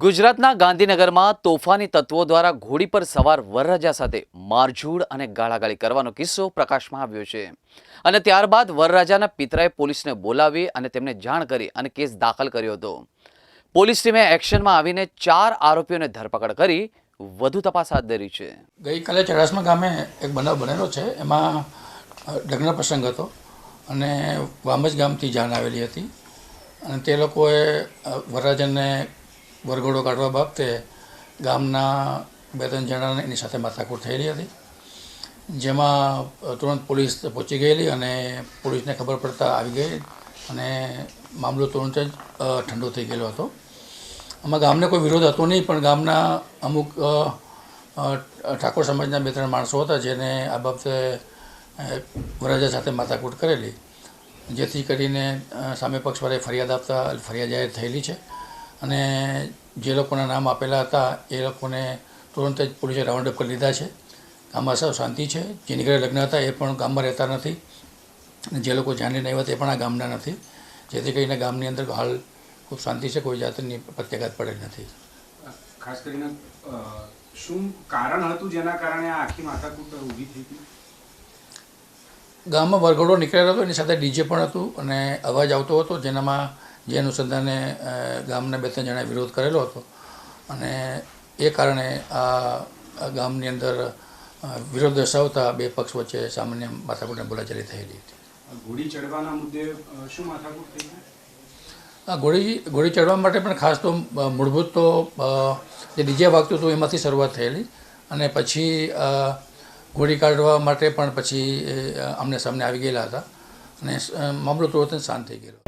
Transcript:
ગુજરાતના ગાંધીનગરમાં તોફાની તત્વો દ્વારા ઘોડી પર સવાર વરરાજા સાથે મારઝૂડ અને ગાળાગાળી કરવાનો કિસ્સો પ્રકાશમાં આવ્યો છે. અને ત્યારબાદ વરરાજાના પિતરાએ પોલીસને બોલાવી અને તેમને જાણ કરી અને કેસ દાખલ કર્યો હતો. પોલીસ ટીમે એક્શનમાં આવીને ચાર આરોપીઓને ધરપકડ કરી વધુ તપાસ હાથ ધરી છે. ગઈકાલે ચડાસમા ગામે એક બનાવ બનેલો છે એમાં લગ્ન પ્રસંગ હતો અને વામજ ગામથી જાણ આવેલી હતી અને તે લોકોએ અ, વરરાજનને વરઘોડો કાઢવા બાબતે ગામના બે ત્રણ જણાને એની સાથે માથાકૂટ થયેલી હતી. જેમાં તુરંત પોલીસ પહોંચી ગયેલી અને પોલીસને ખબર પડતા આવી ગઈ અને મામલો તુરંત જ ઠંડો થઈ ગયેલો હતો. આમાં ગામને કોઈ વિરોધ હતો નહીં, પણ ગામના અમુક ઠાકોર સમાજના બે ત્રણ માણસો હતા જેને આ બાબતે વરાજા સાથે માથાકૂટ કરેલી. જેથી કરીને સામે પક્ષવાળાએ ફરિયાદ આપતા, ફરિયાદ જાહેર થયેલી છે. અને જે લોકોના નામ આપેલા હતા એ લોકોને તુરંત જ પોલીસે રાઉન્ડ અપ કરી લીધા છે. ગામમાં સૌ શાંતિ છે. જેની ઘરે લગ્ન હતા એ પણ ગામમાં રહેતા નથી. જે લોકો જાણીને આવ્યા તે પણ આ ગામના નથી. જેથી કરીને ગામની અંદર હાલ ખૂબ શાંતિ છે. કોઈ જાતની પ્રત્યાઘાત પડેલ નથી. ખાસ કરીને શું કારણ હતું જેના કારણે આ આખી માથાકૂટ ઊભી થઈ હતી? ગામમાં વરઘોડો નીકળેલો હતો એની સાથે ડીજે પણ હતું અને અવાજ આવતો હતો જેનામાં જે અનુસંધાને ગામના બે ત્રણ જણાએ વિરોધ કરેલો હતો. અને એ કારણે આ ગામની અંદર વિરોધ દર્શાવતા બે પક્ષ વચ્ચે સામાન્ય માથાકૂટને બોલાચાલી થયેલી હતી. ઘોડી ચડવાના મુદ્દે શું માથાકૂટ થઈ આ ઘોડી ઘોડી ચડવા માટે પણ ખાસ તો મૂળભૂત તો જે ડીજે વાગતું હતું એમાંથી શરૂઆત થયેલી. અને પછી ઘોડી કાઢવા માટે પણ પછી અમને આમને સામને આવી ગયેલા હતા. અને મામલો તો શાંત થઈ ગયેલો.